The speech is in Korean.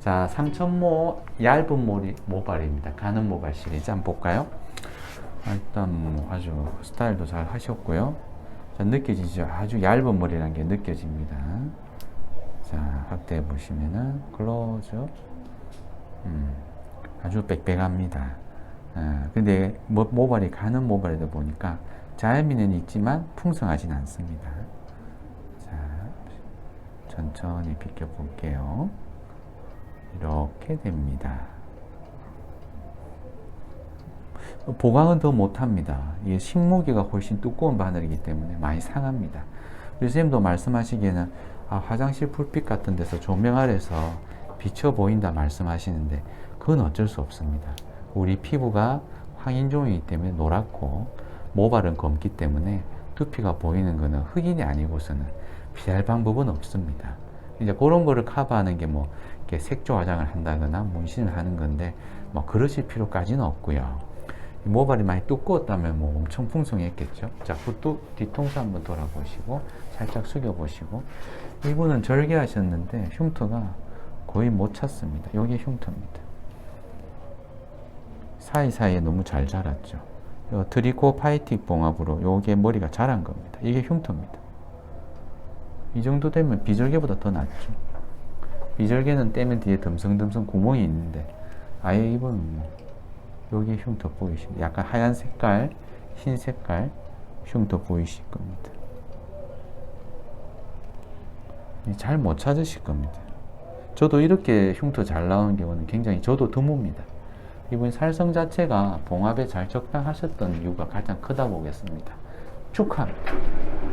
자, 3000모 얇은 모리, 모발입니다. 가는 모발 시리즈 한번 볼까요? 아, 일단 뭐 아주 스타일도 잘 하셨고요. 자, 느껴지죠? 아주 얇은 머리라는 게 느껴집니다. 자, 확대해 보시면은 클로즈업. 음, 아주 빽빽합니다. 아, 근데 모, 모발이 가는 모발이다 보니까 자연미는 있지만 풍성하진 않습니다. 자, 천천히 비껴 볼게요. 이렇게 됩니다. 보강은 더 못합니다. 이 식목이가 훨씬 두꺼운 바늘이기 때문에 많이 상합니다. 선생님도 말씀하시기에는 아, 화장실 불빛 같은 데서 조명 아래서 비쳐 보인다 말씀하시는데 그건 어쩔 수 없습니다. 우리 피부가 황인종이기 때문에 노랗고 모발은 검기 때문에 두피가 보이는 것은 흑인이 아니고서는 피할 방법은 없습니다. 이제 그런 거를 커버하는 게뭐 색조 화장을 한다거나 문신을 하는 건데 뭐 그러실 필요까지는 없고요. 이 모발이 많이 두꺼웠다면 뭐 엄청 풍성했겠죠. 자, 또 뒤통수 한번 돌아보시고 살짝 숙여보시고 이분은 절개하셨는데 흉터가 거의 못 찾습니다. 여기 흉터입니다. 사이사이에 너무 잘 자랐죠. 요 트리코파이틱 봉합으로 요게 머리가 자란 겁니다. 이게 흉터입니다. 이 정도 되면 비절개보다 더 낫죠. 비절개는 떼면 뒤에 듬성듬성 구멍이 있는데 아예 이분 여기 흉터 보이십니다. 약간 하얀 색깔, 흰 색깔 흉터 보이실 겁니다. 잘 못 찾으실 겁니다. 저도 이렇게 흉터 잘 나오는 경우는 굉장히 저도 드뭅니다. 이분 살성 자체가 봉합에 잘 적당하셨던 이유가 가장 크다 보겠습니다. 축하합니다.